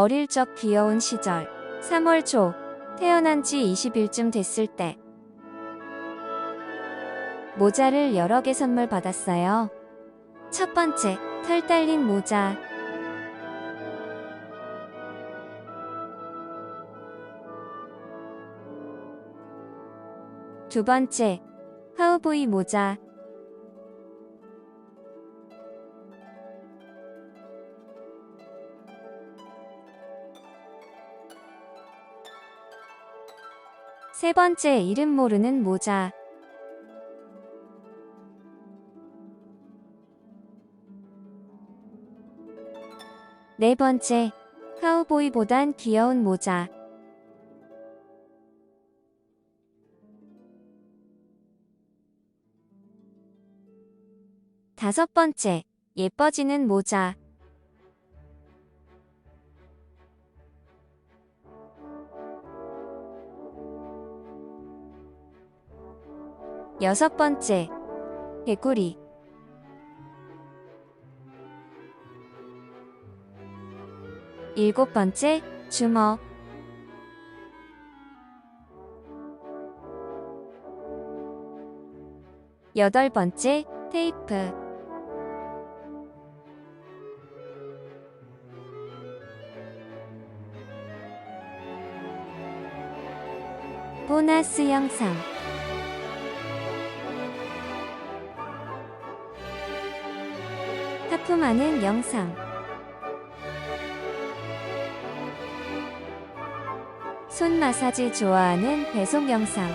어릴 적 귀여운 시절 3월 초 태어난 지 20일쯤 됐을 때 모자를 여러 개 선물 받았어요. 첫 번째, 털 달린 모자. 두 번째, 카우보이 모자. 세 번째, 이름 모르는 모자. 네 번째, 카우보이보단 귀여운 모자. 다섯 번째, 예뻐지는 모자. 여섯 번째, 개구리. 일곱 번째, 주먹. 여덟 번째, 테이프. 보너스 영상. 하품하는 영상. 손 마사지 좋아하는 배송 영상.